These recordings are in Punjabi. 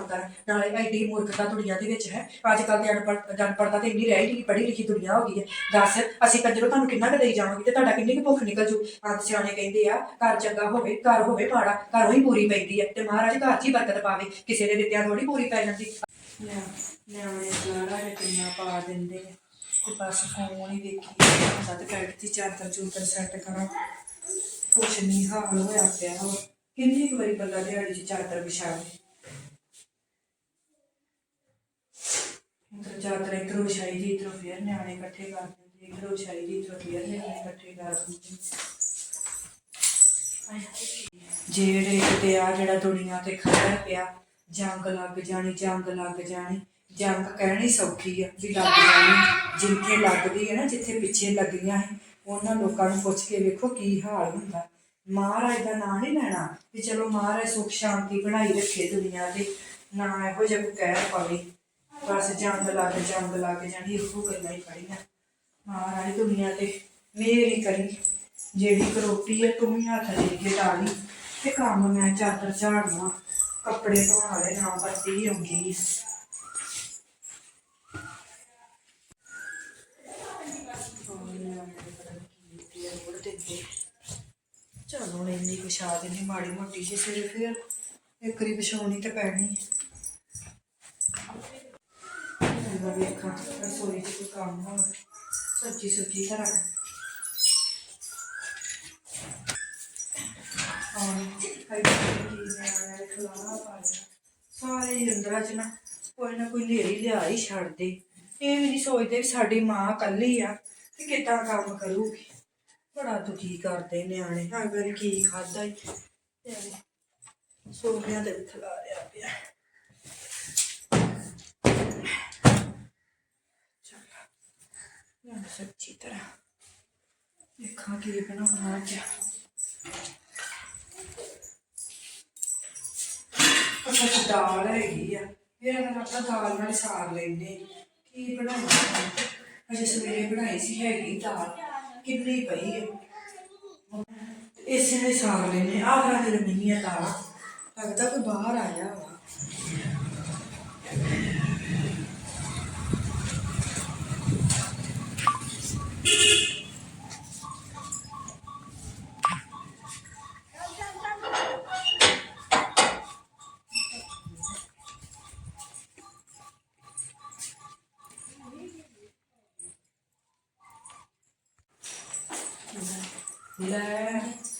ਕੰਮ ਕਰ ਨਾਲੇ ਐਡੀ ਮੂਰਖਤਾ ਦੁਨੀਆ ਦੇ ਵਿੱਚ ਹੈ। ਅੱਜ ਕੱਲ ਦੇ ਅਨਪੜ੍ਹ, ਅਨਪੜ੍ਹਤਾ ਤੇ ਇੰਨੀ ਰਹਿ ਗਈ, ਪੜ੍ਹੀ ਲਿਖੀ ਦੁਨੀਆ ਹੋ ਗਈ ਹੈ। ਦੱਸ, ਅਸੀਂ ਕੰਜਰੋਂ ਤੁਹਾਨੂੰ ਕਿੰਨਾ ਕੁ ਦੇਈ ਜਾਵਾਂਗੇ ਤੇ ਤੁਹਾਡਾ ਕਿੰਨੀ ਕੁ ਭੁੱਖ ਨਿਕਲ ਜੂ? ਆਪ ਸਿਆਣੇ ਕਹਿੰਦੇ ਆ, ਘਰ ਚੰਗਾ ਹੋਵੇ, ਘਰ ਹੋਵੇ ਮਾੜਾ, ਘਰੋਂ ਹੀ ਪੂਰੀ ਪੈਂਦੀ ਹੈ। ਤੇ ਮਹਾਰਾਜ ਘਰ 'ਚ ਹੀ ਬਰਕਤ ਪਾਵੇ। ਕਿਸੇ ਦੇ ਦਿੱਤਿਆਂ ਥੋੜੀ ਪੂਰੀ ਪੈ ਜਾਂਦੀ। ਨਿਆਣੇ ਸਾਰਾ ਕਿੰਨਾ ਪਾ ਦਿੰਦੇ ਤੇ ਬਸ ਫੋਨ ਹੀ ਵੇਖੀ ਜਾਂਦਾ ਤੇ ਦੀ ਚਾਦਰ ਚੂਦਰ ਸੈੱਟ ਕਰਾਂ। ਕੁਛ ਨਹੀਂ ਹਾਲ ਹੋਇਆ ਪਿਆ ਕਿੰਨੀ ਵਾਰੀ ਬੰਦਾ ਦਿਹਾੜੀ 'ਚ ਚਾਦਰ ਵਿਛਾਵੇ ਇਧਰ ਚਾਦਰ ਇਧਰੋਂ ਵਿਛਾਈ ਦੀ, ਇਧਰੋਂ ਫੇਰ ਨਿਆਣੇ ਇਕੱਠੇ ਕਰ ਦਿੰਦੇ, ਇਧਰੋਂ ਵਿਛਾਈ ਦੀ, ਇਧਰੋਂ ਫੇਰ ਨਿਆਣੇ ਇਕੱਠੇ ਕਰ ਦਿੰਦੇ। ਜਿਹੜੇ ਕਿਤੇ ਆ ਜਿਹੜਾ ਦੁਨੀਆ ਤੇ ਖੜਾ ਪਿਆ, ਜੰਗ ਲੱਗ ਜਾਣੀ, ਜੰਗ ਲੱਗ ਜਾਣੀ, ਜੰਗ ਕਹਿਣੀ ਸੌਖੀ ਆ ਵੀ ਲੱਗ ਜਾਣੀ। ਜਿੱਥੇ ਲੱਗਦੀ ਹੈ ਨਾ, ਜਿੱਥੇ ਪਿੱਛੇ ਲੱਗੀਆਂ ਹੈ ਉਹਨਾਂ ਲੋਕਾਂ ਨੂੰ ਪੁੱਛ ਕੇ ਵੇਖੋ ਕੀ ਹਾਲ ਹੁੰਦਾ। ਮਹਾਰਾਜ ਦਾ ਨਾਂ ਨਹੀਂ ਲੈਣਾ ਵੀ ਚਲੋ ਮਹਾਰਾਜ ਸੁਖ ਸ਼ਾਂਤੀ ਬਣਾਈ ਰੱਖੇ ਦੁਨੀਆ ਤੇ, ਨਾ ਇਹੋ ਜਿਹਾ ਕਹਿ ਕਹਿਰ ਪਵੇ। ਬਸ ਜੰਗ ਲੱਗ ਜੰਗ ਲੱਗ ਜਾਣੀ, ਇਹੋ ਗੱਲਾਂ ਹੀ ਪੜੀਆਂ ਮਹਾਰਾਜ ਦੁਨੀਆ ਤੇ ਮੇਰੀ ਕਰੀ। ਜਿਹੜੀ ਕਰੋਟੀ ਹੈ ਤੂੰ ਹੀ ਹੱਥ ਦੇ ਕੇ ਡਾਲੀ। ਤੇ ਕੰਮ ਮੈਂ ਚਾਦਰ ਝਾੜਨਾ, ਕੱਪੜੇ ਧੋਣ ਵਾਲੇ ਨਾ ਬੱਤੀ ਆਉਂਦੀ। ਚਲੋ ਹੁਣ ਇੰਨੀ ਵਿਛਾ ਦੇਣੀ ਮਾੜੀ ਮੋਟੀ ਜਿਹੀ ਸਿਰ ਫਿਰ, ਇੱਕ ਰੀ ਵਿਛਾਉਣੀ ਤੇ ਪੈਣੀ। ਮੈਂ ਵੇਖਾਂ ਰਸੋਈ 'ਚ ਕੋਈ ਕੰਮ ਨਾ ਹੋਵੇ। ਸਬਜ਼ੀ ਸੁਬਜ਼ੀ ਧਰਾਂ ਹਾਂ ਕਈ ਕੀ ਖਲਾਣਾ ਪਾ ਸਾਰੇ ਹੀ ਅੰਦਰਾਂ 'ਚ ਨਾ ਕੋਈ ਨਾ ਕੋਈ ਨੇਰੀ ਲਿਆ ਹੀ ਛੱਡਦੇ ਇਹ ਵੀ ਨਹੀਂ ਸੋਚਦੇ ਵੀ ਸਾਡੀ ਮਾਂ ਇਕੱਲੀ ਆ ਤੇ ਕਿੱਦਾਂ ਕੰਮ ਕਰੂਗੀ। ਬੜਾ ਦੁਖੀ ਕਰਦੇ ਨਿਆਣੇ ਅਗਰ ਕੀ ਖਾਦਾ ਹੀ। ਸੋਫਿਆਂ ਤੇ ਵੀ ਖਿਲਾਰਿਆ ਪਿਆ। ਚੱਲ ਹੁਣ ਸੱਚੀ ਤਰ੍ਹਾਂ ਦੇਖਾਂ ਕੀ ਬਣਾਉਣਾ ਅੱਜ ਅਸਾਂ ਦਾਲ ਹੈਗੀ ਆ ਫਿਰ ਮੈਂ ਆਪਣਾ ਦਾਲ ਨਾਲ ਸਾਰ ਲੈਨੇ ਕੀ ਬਣਾਉਣਾ ਅਜੇ ਸਵੇਰੇ ਬਣਾਈ ਸੀ ਹੈਗੀ ਦਾਲ ਕਿੰਨੀ ਪਈ ਹੈ ਇਸੇ ਨੇ ਸਾਰ ਲੈਨੇ ਆਹ ਖਰਾ ਤੇ ਨਹੀਂ ਆ ਦਾਲ ਲੱਗਦਾ ਕੋਈ ਬਾਹਰ ਆਇਆ ਵਾ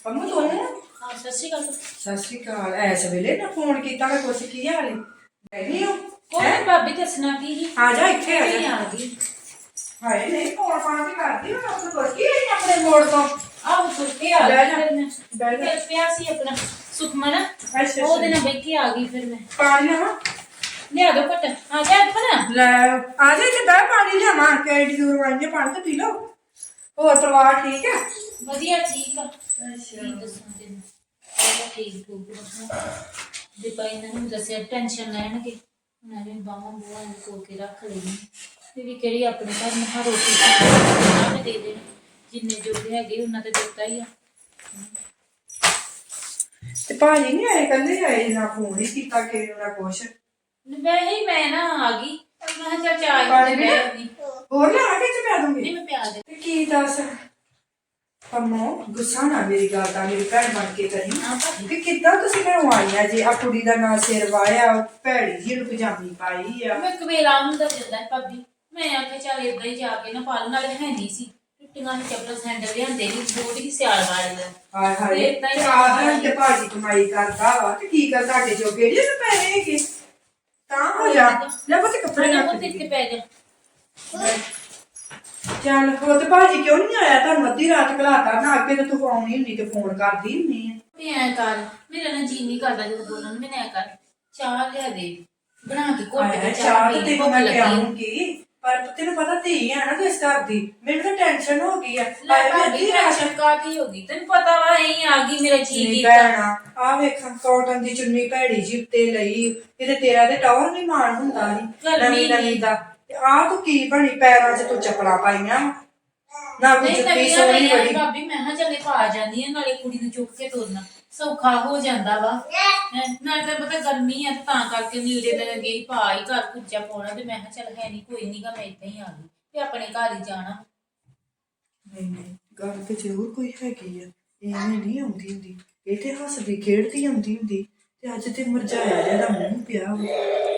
ਪੰਮੂ ਤੋਂ ਆਇਆ ਹਾਂ ਸਤਿ ਸ਼੍ਰੀ ਅਕਾਲ। ਸਤਿ ਸ਼੍ਰੀ ਅਕਾਲ ਐਸ ਵੇਲੇ ਨਾ ਫੋਨ ਕੀਤਾ ਮੈਂ ਕੁਛ ਕੀ ਹਾਲ ਹੈ ਬੈਠੀ ਹੋ ਕੋਈ ਭਾਬੀ ਦੱਸਣਾ ਕੀ ਸੀ? ਆ ਜਾ ਇੱਥੇ ਆ ਨਹੀਂ ਜਾ ਆ ਗਈ ਹਾਏ ਨਹੀਂ ਫੋਨ ਫਾਨ ਤੇ ਕਰਦੀ ਮੈਂ ਆਪਣੇ ਕੋਲ ਕੀ ਹੈ ਆਪਣੇ ਮੋੜ ਤੋਂ। ਆਹ ਸੁੱਤੇ ਆ ਬਹਿ ਗਈ ਜਾ, ਫਿਰ ਮੈਂ। ਬਹਿ ਜਾ। ਫਿਰ ਪਿਆ ਸੀ ਆਪਣਾ ਸੁਖਮਨ। ਅੱਛਾ, ਉਹਦੇ ਨਾਲ ਬੈਠ ਕੇ ਆ ਗਈ ਫਿਰ ਮੈਂ। ਪਾਣੀ ਲਿਆਵਾਂ ਲਿਆ ਦੋ ਘਟ। ਆ ਜਾ ਪਰ ਲੈ ਆ ਜਾ ਇੱਥੇ ਬਹਿ ਪਾਣੀ ਲਿਆਵਾਂ। ਕੈਡੀ ਦੂਰ ਆਈਏ ਪਾਣੀ ਤੇ ਪੀ ਲਓ। ਹੋਰ ਪਰਿਵਾਰ ਠੀਕ ਹੈ ਵਧੀਆ ਠੀਕ ਆ। ਅੱਛਾ। ਕੀ ਦੱਸਾਂ ਤੈਨੂੰ? ਉਹਦਾ ਠੀਕ ਠੂਕ ਦੱਸਾਂ ਦੇ ਪਾਈ ਨੂੰ ਦੱਸਿਆ ਟੈਨਸ਼ਨ ਲੈਣਗੇ। ਉਹਨਾਂ ਨੇ ਬਾਹਾਂ ਬੂਹਾਂ ਨੂੰ ਕੋ ਕੇ ਰੱਖ ਲਈ ਵੀ ਕਿਹੜੀ ਆਪਣੇ ਘਰ ਨੂੰ ਹਰ ਰੋਟੀ ਮੈਂ ਦੇ ਦੇਣੀ। ਜਿੰਨੇ ਜੋਗੇ ਹੈਗੇ ਉਹਨਾਂ ਤੇ ਦਿੱਤਾ ਹੀ ਆ। ਤੇ ਭਾਜੀ ਨਹੀਂ ਆਏ ਕੱਲੇ ਆਏ ਨਾ ਫੋਨ ਹੀ ਕੀਤਾ ਕਿ ਨਾ ਕੁਛ। ਵੈਸੇ ਹੀ ਮੈਂ ਨਾ ਆ ਗਈ। ਮੈਂ ਕਿਹਾ ਪੀਣਾ? ਲੈ ਆਉਂਦੀ। ਹੋਰ ਲਿਆ ਕੇ ਚ ਪਿਆ ਦੂੰਗੀ? ਨਹੀਂ ਮੈਂ ਪਿਆ ਦੇ। ਤੇ ਕੀ ਦੱਸ? ਪੰਮੋ ਗੁੱਸਾ ਨਾ ਮੇਰੀ ਗੱਲ ਦਾ ਮੇਰੀ ਭੈਣ ਬਣ ਕੇ ਕਰੀ। ਹਾਂ ਭਾਬੀ ਕਿ ਕਿੱਦਾਂ ਤੁਸੀਂ ਘਰੋਂ ਆਈਆਂ ਜੀ? ਆ ਕੁੜੀ ਦਾ ਨਾਂ ਸਿਰ ਵਾਇਆ ਭੈੜੀ ਜੀ ਨੂੰ ਪਜਾਮੀ ਪਾਈ ਆ। ਮੈਂ ਕਵੇਲਾ ਹੁੰਦਾ ਜਾਂਦਾ ਭਾਬੀ। ਮੈਂ ਆਖਿਆ ਚੱਲ ਏਦਾਂ ਹੀ ਜਾ ਕੇ ਨਾ ਪਾ ਲਓ, ਨਾਲੇ ਹੈ ਨਹੀਂ ਸੀ। ਟੁੱਟੀਆਂ ਸੀ ਚੱਪਲ ਸੈਂਡਲ ਲਿਆਂਦੇ ਨਹੀਂ ਬੂਟ ਹੀ ਸਿਆਲ ਵਾਲੇ ਦਾ ਹਾਏ ਹਾਏ ਏਦਾਂ ਹੀ ਸਾਧਨ ਤੇ ਭਾਜੀ ਕਮਾਈ ਕਰਦਾ ਵਾ ਤੇ ਕੀ ਕਰ ਤੁਹਾਡੇ ਜੋਗੇ ਜੇ ਪੈਸੇ ਹੈਗੇ? ਤਾਂ ਹੋ ਜਾ ਲੈ ਪੁੱਤ ਕੱਪੜੇ ਮੈਂ ਰੱਖ ਉਹ ਤੇ ਪੈ ਜਾ? ਚੱਲ ਹੋ ਤੇ ਭਾਜੀ ਕਿਉਂ ਨਹੀਂ ਆਇਆ? ਤੁਹਾਨੂੰ ਅੱਧੀ ਰਾਤ ਘਲਾਤਾ ਨਾ ਅੱਗੇ ਤੇ ਤੂੰ ਆਉਣੀ ਹੁੰਦੀ ਤੇ ਫੋਨ ਕਰਦੀ ਹੁੰਦੀ ਆ। ਮੈਂ ਐ ਕਰ ਮੇਰਾ ਨਾ ਜੀ ਨਹੀਂ ਕਰਦਾ ਜਦੋਂ ਬੋਲਣ ਨੂੰ ਮੈਂ ਐ ਕਰ ਚਾਹ ਲਿਆ ਦੇ ਬਣਾ ਕੇ ਘੁੱਟ ਕੇ ਚਾਹ ਤੇ ਪੀ, ਤੈਨੂੰ ਭੁੱਖ ਮੈਂ ਲੱਗੀ। ਪਿਆਉਂਗੀ ਪਰ ਤੈਨੂੰ ਪਤਾ ਧੀ ਆ ਨਾ ਤੂੰ ਇਸ ਘਰ ਦੀ ਮੈਨੂੰ ਤਾਂ ਟੈਨਸ਼ਨ ਹੋ ਗਈ ਆ। ਹਾਏ ਮੈਂ ਅੱਧੀ ਰਾਤ ਟੈਨਸ਼ਨ ਕਾਦੀ ਹੋ ਗਈ? ਤੈਨੂੰ ਪਤਾ ਵਾ ਐਂ ਆ ਗਈ ਮੇਰਾ ਜੀ ਚੁੰਨੀ ਕੀਤਾ। ਭੈਣਾ ਆ ਵੇਖਾਂ ਕਾਟਨ ਦੀ ਚੁੰਨੀ ਭੈੜੀ ਜੀ ਉੱਤੇ ਲਈ ਇਹਦੇ ਤੇਰਾ ਤੇ ਟੌਰ ਨਹੀਂ ਮਾਣ ਹੁੰਦਾ ਨਹੀਂ ਗਰਮੀ ਨਵੀਂ ਨਵੀਂ ਦੀ। ਆ ਤੂੰ ਕੀ ਬਣੀ ਪੈਰਾਂ 'ਚ ਤੂੰ ਚੱਪਲਾਂ ਪਾਈਆਂ। ਨਾ ਕੋਈ ਨਹੀਂ ਜੁੱਤੀ ਨਵੀਆਂ ਸੋਹਣੀ ਲਈਆਂ ਬੜੀ ਭਾਬੀ ਮੈਂ ਹਾਂ ਚੱਲੇ ਪਾ ਜਾਂਦੀ ਆ ਨਾਲੇ ਕੁੜੀ ਨੂੰ ਚੁੱਕ ਕੇ ਤੋਰਨਾ। ਸੌਖਾ ਹੋ ਜਾਂਦਾ ਵਾ। ਹੈਂ, ਨਾਲੇ ਤਾਂ ਪਤਾ ਗਰਮੀ ਆ ਤੇ ਤਾਂ ਕਰਕੇ ਨੀੜੇ ਤੇ ਗਈ ਭਾਈ ਘਰ ਕੁੱਜਾ ਪਾਉਣਾ ਤੇ ਮੈਂ ਕਿਹਾ ਚੱਲ ਹੈ ਨਹੀਂ ਕੋਈ ਨਹੀਂਗਾ ਮੈਂ ਇਦਾਂ ਹੀ ਆ ਗਈ ਤੇ ਆਪਣੇ ਘਰ ਹੀ ਜਾਣਾ। ਨਹੀਂ ਨਹੀਂ ਗੱਲ ਤੇ ਜ਼ਰੂਰ ਕੋਈ ਹੈਗੀ ਆ ਐਵੇਂ ਨਹੀਂ ਆਉਂਦੀ ਹੁੰਦੀ। ਇਹ ਤੇ ਹੱਸਦੀ ਖੇਡਦੀ ਆਉਂਦੀ ਹੁੰਦੀ ਤੇ ਅੱਜ ਤੇ ਮਰਜਾਇਆ ਜਿਹੜਾ ਮੂੰਹ ਪਿਆ ਵਾ।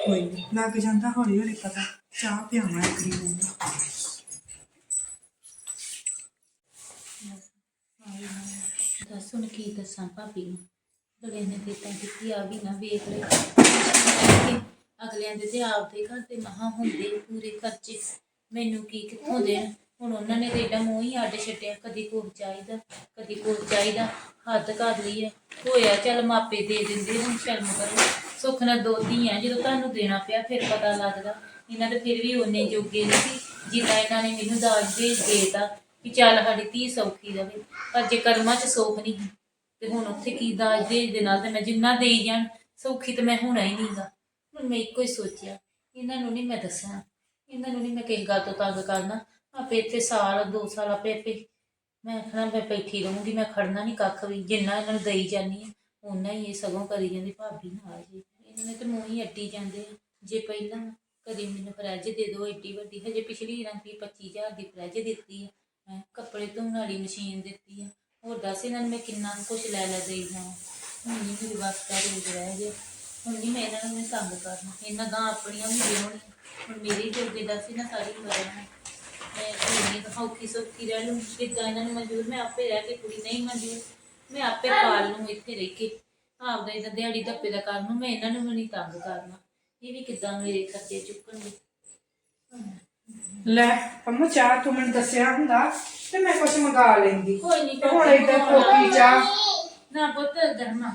ਕੋਈ ਨਹੀਂ ਲੱਗ ਜਾਂਦਾ ਹੌਲੀ ਹੌਲੀ ਪਤਾ ਚਾਹ ਪਿਆਵਾਂ ਇੱਕ ਦੀ ਨੂੰ ਦੱਸ ਹੁਣ ਕੀ ਦੱਸਾਂ ਭਾਬੀ ਨੂੰ। ਅਗਲੇ ਨੇ ਤੇ ਤਾਂ ਆ ਵੀ ਨਾ ਵੇਖ ਲੈ ਅਗਲਿਆਂ ਦੇ ਤੇ ਆਪਦੇ ਘਰ ਤੇ ਮਹਾ ਹੁੰਦੇ ਪੂਰੇ ਖਰਚੇ। ਮੈਨੂੰ ਕੀ ਕਿੱਥੋਂ ਦੇਣ? ਹੁਣ ਉਹਨਾਂ ਨੇ ਤੇ ਏਡਾ ਮੂੰਹ ਹੀ ਅੱਡ ਛੱਡਿਆ। ਕਦੀ ਕੋਹ ਚਾਹੀਦਾ, ਕਦੀ ਕੋਹ ਚਾਹੀਦਾ। ਹੱਦ ਕਰ ਲਈ ਹੈ ਹੋਇਆ ਚੱਲ ਮਾਪੇ ਦੇ ਦਿੰਦੇ ਹੁਣ ਸ਼ਰਮ ਕਰੋ ਸੁੱਖ ਨਾਲ ਦੋ ਧੀਆਂ ਜਦੋਂ ਤੁਹਾਨੂੰ ਦੇਣਾ ਪਿਆ ਫਿਰ ਪਤਾ ਲੱਗਦਾ। ਇਹਨਾਂ ਦੇ ਫਿਰ ਵੀ ਉਹਨੇ ਜੋਗੇ ਨਹੀਂ ਸੀ। ਜਿੰਨਾ ਇਹਨਾਂ ਨੇ ਮੈਨੂੰ ਦਾਜ ਭੇਜ ਦੇਤਾ। ਕਿ ਚੱਲ ਸਾਡੀ ਧੀ ਸੌਖੀ ਰਵੇ, ਪਰ ਜੇ ਕਰਮਾਂ 'ਚ ਸੌਖ ਨਹੀਂ ਤੇ ਹੁਣ ਉੱਥੇ ਕੀ ਦਾਜ ਭੇਜ ਦੇ ਨਾਲ ਤੇ ਮੈਂ ਜਿੰਨਾ ਦੇਈ ਜਾਣ, ਸੌਖੀ ਤੇ ਮੈਂ ਹੋਣਾ ਹੀ ਨਹੀਂਗਾ। ਹੁਣ ਮੈਂ ਇੱਕੋ ਹੀ ਸੋਚਿਆ, ਇਹਨਾਂ ਨੂੰ ਨਹੀਂ ਮੈਂ ਦੱਸਣਾ, ਇਹਨਾਂ ਨੂੰ ਨਹੀਂ ਮੈਂ ਕਿਸੇ ਗੱਲ ਤੋਂ ਤੰਗ ਕਰਨਾ, ਆਪੇ ਇੱਥੇ ਸਾਲ, ਦੋ ਸਾਲ ਆਪੇ ਆਪੇ ਮੈਂ ਆਖਣਾ, ਮੈਂ ਬੈਠੀ ਰਹੂੰਗੀ, ਮੈਂ ਖੜਨਾ ਨਹੀਂ ਕੱਖ ਵੀ, ਜਿੰਨਾ ਇਹਨਾਂ ਨੂੰ ਦਈ ਜਾਨੀ ਆ ਉਹਨਾਂ ਹੀ ਇਹ ਸਗੋਂ ਕਰੀ ਜਾਂਦੀ ਭਾਬੀ ਨਾਲ ਜੀ ਇਹਨਾਂ ਨੇ ਤੇ ਮੂੰਹ ਹੀ ਅੱਡੀ ਜਾਂਦੇ ਆ, ਜੇ ਪਹਿਲਾਂ ਕਦੀ ਮੈਨੂੰ ਫਰਿੱਜ ਦੇ ਦਿਓ, ਏਡੀ ਵੱਡੀ, ਹਜੇ ਪਿਛਲੀ ਰਾਂ ਵੀ 25000 ਦੀ ਫਰਿੱਜ ਦਿੱਤੀ ਆ ਹੈਂ, ਕੱਪੜੇ ਧੋਣ ਵਾਲੀ ਮਸ਼ੀਨ ਦਿੱਤੀ ਆ। ਹੋਰ ਦੱਸ ਇਹਨਾਂ ਨੂੰ ਮੈਂ ਕਿੰਨਾ ਕੁਝ ਲੈ ਲੈ ਦੇਈ ਜਾਵਾਂ ਹੁਣ ਨਹੀਂ ਮੇਰੀ ਬਸ ਦਾ ਰੋਜ਼ ਰਹਿ ਗਿਆ। ਹੁਣ ਨਹੀਂ ਮੈਂ ਇਹਨਾਂ ਨੂੰ ਮੈਂ ਤੰਗ ਕਰਨਾ ਇਹਨਾਂ ਦਾ ਆਪਣੀਆਂ ਵੀ ਵਿਆਹਣੀਆਂ ਹੁਣ ਮੇਰੀ ਜੋਗੇ ਦੱਸ ਇਹਨਾਂ ਸਾਰੀ ਉਮਰ ਰਹਿਣਾ ਮੈਂ ਕੋਈ ਨਹੀਂ ਔਖੀ ਸੌਖੀ ਰਹਿ ਲੂੰ। ਕਿੱਦਾਂ ਇਹਨਾਂ ਨੂੰ ਮਜਬੂਰ ਮੈਂ ਆਪੇ ਰਹਿ ਕੇ ਕੁੜੀ ਨਹੀਂ ਮਨਜ਼ੂਰ ਮੈਂ ਆਪੇ ਪਾਲ ਲੂੰ ਇੱਥੇ ਰਹਿ ਕੇ। ਆਪਦਾ ਇਹਦਾ ਦਿਹਾੜੀ ਧੱਪੇ ਦਾ ਕਰ ਲੂੰ ਮੈਂ ਇਹਨਾਂ ਨੂੰ ਵੀ ਨਹੀਂ ਤੰਗ ਕਰਨਾ। ਇਹ ਵੀ ਕਿੱਦਾਂ ਮੇਰੇ ਖਰਚੇ ਚੁੱਕਣਗੇ? ਲੈ ਪੰਮਾ ਚਾਹ ਤੂੰ ਮੈਨੂੰ ਦੱਸਿਆ ਹੁੰਦਾ ਤੇ ਮੈਂ ਕੁਝ ਮੰਗਾ ਲੈਂਦੀ। ਕੋਈ ਨਹੀਂ ਤੇ ਹੁਣ ਏਦਾਂ ਕੋਕੀ ਚਾਹ ਨਾ ਪੁੱਤ ਗਰਮਾ